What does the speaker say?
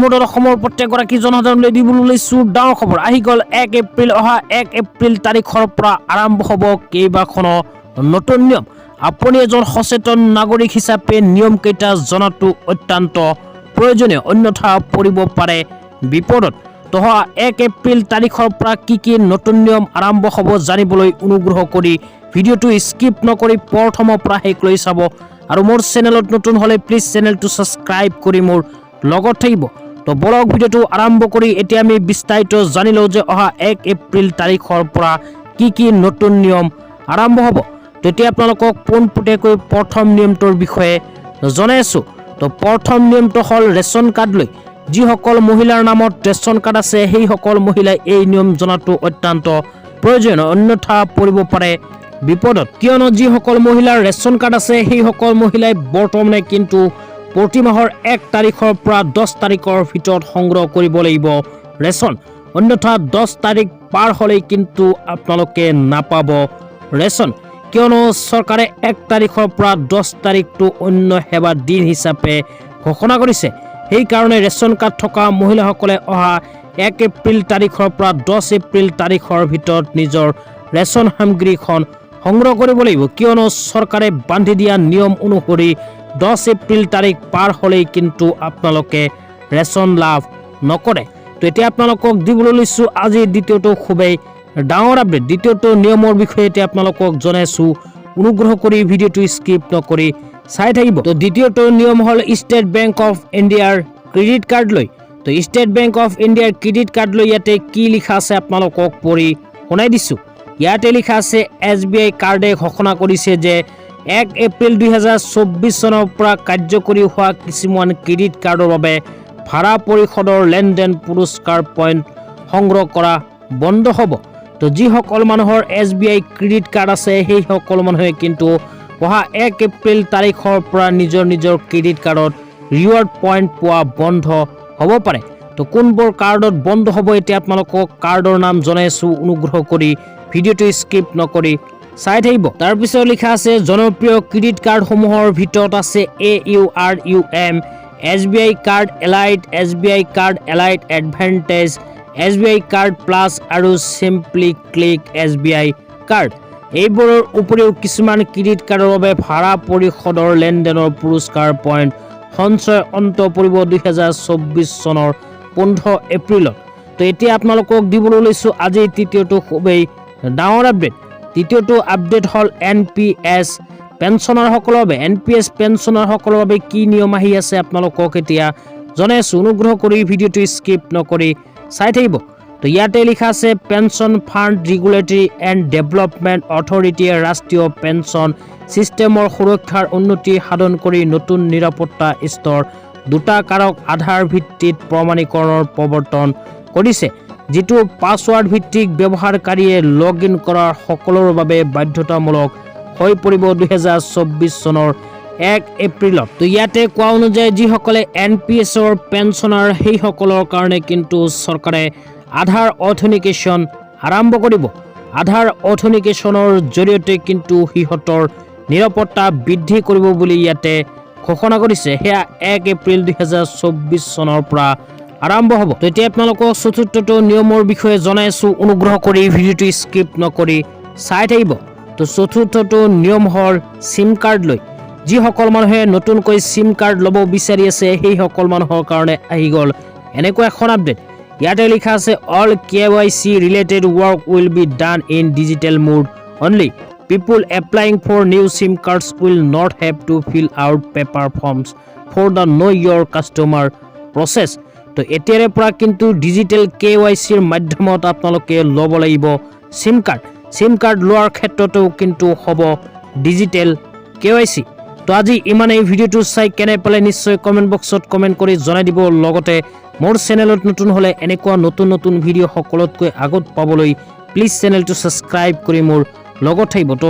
মুঠত অসমৰ প্ৰত্যেকগৰাকী জনসাধাৰণলৈ দিবলৈ লৈছোঁ ডাঙৰ খবৰ। আহি গ'ল এক এপ্ৰিল, অহা এক এপ্ৰিল তাৰিখৰ পৰা আৰম্ভ হ'ব কেইবাখনো নতুন নিয়ম। আপুনি এজন সচেতন নাগৰিক হিচাপে নিয়মকেইটা জনাটো অত্যন্ত প্ৰয়োজনীয়, অন্যথা পৰিব পাৰে বিপদত। অহা এক এপ্ৰিল তাৰিখৰ পৰা কি কি নতুন নিয়ম আৰম্ভ হ'ব জানিবলৈ অনুগ্ৰহ কৰি ভিডিঅ'টো স্কিপ নকৰি প্ৰথমৰ পৰা শেষলৈ চাব। আৰু মোৰ চেনেলত নতুন হ'লে প্লিজ চেনেলটো ছাবস্ক্ৰাইব কৰি মোৰ লগত থাকিব। তো বলক ভিডিঅ'টো আৰম্ভ কৰি এতিয়া আমি বিস্তাৰিত জানি লওঁ যে অহা এক এপ্ৰিল তাৰিখৰ পৰা কি কি নতুন নিয়ম আৰম্ভ হ'ব। তেতিয়া আপোনালোকক পোনপটীয়াকৈ প্ৰথম নিয়মটোৰ বিষয়ে জনাই তো প্ৰথম নিয়মটো হ'ল ৰেচন কাৰ্ড লৈ। যিসকল মহিলাৰ নামত ৰেচন কাৰ্ড আছে, সেইসকল মহিলাই এই নিয়ম জনাটো অত্যন্ত প্ৰয়োজনীয়, অন্যথা পৰিব পাৰে বিপদত। কিয়নো যিসকল মহিলাৰ ৰেচন কাৰ্ড আছে, সেইসকল মহিলাই বৰ্তমানে কিন্তু প্ৰতি মাহৰ এক তাৰিখৰ পৰা দহ তাৰিখৰ ভিতৰত লাগিব ৰেচন। অন্যথা দহ তাৰিখ পাৰ হ'লেই কিন্তু আপোনালোকে নাপাব ৰেচন। কিয়নো চৰকাৰে এক তাৰিখৰ পৰা দহ অন্য সেৱা দিন হিচাপে ঘোষণা কৰিছে। সেইকাৰণে ৰেচন কাৰ্ড থকা মহিলাসকলে অহা এক এপ্ৰিল তাৰিখৰ পৰা দহ এপ্ৰিল তাৰিখৰ ভিতৰত নিজৰ ৰেচন সামগ্ৰীখন সংগ্ৰহ কৰিব লাগিব। কিয়নো চৰকাৰে বান্ধি দিয়া নিয়ম অনুসৰি দহ এপ্ৰিল তাৰিখ পাৰ হ'লেই কিন্তু আপোনালোকে ৰেচন লাভ নকৰে। তো এতিয়া আপোনালোকক দিবলৈ লৈছোঁ আজি দ্বিতীয়টো খুবেই ডাঙৰ আপডেট দ্বিতীয়টো নিয়মৰ বিষয়ে এতিয়া আপোনালোকক জনাইছোঁ। অনুগ্ৰহ কৰি ভিডিঅ'টো স্কিপ নকৰি চাই থাকিব। তো দ্বিতীয়টো নিয়ম হ'ল ষ্টেট বেংক অফ ইণ্ডিয়াৰ ক্ৰেডিট কাৰ্ড লৈ। তো ষ্টেট বেংক অফ ইণ্ডিয়াৰ ক্ৰেডিট কাৰ্ড লৈ ইয়াতে কি লিখা আছে আপোনালোকক পঢ়ি শুনাই দিছোঁ। ইয়াতে লিখা আছে এছ বি আই কাৰ্ডে ঘোষণা কৰিছে যে এক এপ্ৰিল দুহেজাৰ চৌব্বিছ চনৰ পৰা কাৰ্যকৰী হোৱা কিছুমান ক্ৰেডিট কাৰ্ডৰ বাবে ভাড়া পৰিষদৰ লেনদেন পুৰস্কাৰ পইণ্ট সংগ্ৰহ কৰা বন্ধ হ'ব। তো যিসকল মানুহৰ S B I credit card আছে, সেইসকল মানুহে কিন্তু অহা এক এপ্ৰিল তাৰিখৰ পৰা নিজৰ নিজৰ ক্ৰেডিট কাৰ্ডত ৰিৱাৰ্ড পইণ্ট পোৱা বন্ধ হ'ব পাৰে। তো কোনবোৰ কাৰ্ডত বন্ধ হ'ব, এতিয়া আপোনালোকক কাৰ্ডৰ নাম জনাইছোঁ অনুগ্ৰহ কৰি ভিডিঅ'টো স্কিপ নকৰি চাই থাকিব। তাৰপিছত লিখা আছে, জনপ্ৰিয় ক্ৰেডিট কাৰ্ডসমূহৰ ভিতৰত আছে A U R U M S B I card elite S B I card elite advantage S B I card plus আৰু simply click S B I card এইবোৰৰ উপৰিও কিছুমান ক্ৰেডিট কাৰ্ডৰ বাবে ভাড়া পৰিষদৰ লেনদেনৰ পুৰস্কাৰ পইণ্ট সঞ্চয় অন্ত পৰিব দুহেজাৰ চৌব্বিছ চনৰ পোন্ধৰ এপ্ৰিলত। তো এতিয়া আপোনালোকক দিবলৈ লৈছোঁ আজি তৃতীয়টো খুবেই ডাঙৰ আপডেট তৃতীয়টো আপডেট হ'ল এন পি এছ পেঞ্চনাৰসকলৰ বাবে। এন পি এছ পেঞ্চনাৰসকলৰ বাবে কি নিয়ম আহি আছে আপোনালোকক এতিয়া জনাইছোঁ। অনুগ্ৰহ কৰি ভিডিঅ'টো স্কিপ নকৰি চাই থাকিব। তো ইয়াতে লিখা আছে, pension fund regulatory and development অথৰিটিয়ে ৰাষ্ট্ৰীয় পেঞ্চন ছিষ্টেমৰ সুৰক্ষাৰ উন্নতি সাধন কৰি নতুন নিৰাপত্তা স্তৰ দুটা কাৰক আধাৰ ভিত্তিত প্ৰমাণীকৰণৰ প্ৰৱৰ্তন কৰিছে। যিটো পাছৱাৰ্ড ভিত্তিক ব্যৱহাৰকাৰীয়ে লগ ইন কৰাৰ সকলোৰে বাবে বাধ্যতামূলক হৈ পৰিব দুহেজাৰ চৌব্বিছ চনৰ এক এপ্ৰিলত। তো ইয়াতে কোৱা অনুযায়ী যিসকলে এন পি এছৰ পেঞ্চনাৰ সেইসকলৰ কাৰণে কিন্তু চৰকাৰে আধাৰ অথেনিকেশ্যন আৰম্ভ কৰিব। আধাৰ অথেনিকেশ্যনৰ জৰিয়তে কিন্তু সিহঁতৰ নিৰাপত্তা বৃদ্ধি কৰিব বুলি ইয়াতে ঘোষণা কৰিছে। সেয়া এক এপ্ৰিল দুহেজাৰ চৌব্বিছ চনৰ পৰা আৰম্ভ হ'ব। তো এতিয়া আপোনালোকক চতুৰ্থটো নিয়মৰ বিষয়ে জনাইছোঁ। অনুগ্ৰহ কৰি ভিডিঅ'টো স্কিপ নকৰি চাই থাকিব। তো চতুৰ্থটো নিয়ম হ'ল চিম কাৰ্ড লৈ। যিসকল মানুহে নতুনকৈ চিম কাৰ্ড ল'ব বিচাৰি আছে, সেইসকল মানুহৰ কাৰণে আহি গ'ল এনেকুৱা এখন আপডেট ইয়াতে লিখা আছে all K Y C related work will be done in digital mode only people applying for new SIM cards will not have to fill out paper forms for the know' your customer process তো এতিয়াৰে পৰা কিন্তু digital K Y চিৰ মাধ্যমত আপোনালোকে ল'ব লাগিব SIM card SIM card লোৱাৰ ক্ষেত্ৰতো কিন্তু হ'ব ডিজিটেল কে ৱাই চি। তো আজি ইমানেই ভিডিঅ'টো চাই কেনে পালে নিশ্চয় কমেণ্ট বক্সত কমেণ্ট কৰি জনাই দিব। লগতে মোৰ চেনেলত নতুন হ'লে এনেকুৱা নতুন নতুন ভিডিঅ' সকলোতকৈ আগত পাবলৈ প্লিজ চেনেলটো ছাবস্ক্ৰাইব কৰি মোৰ লগত থাকিব। তো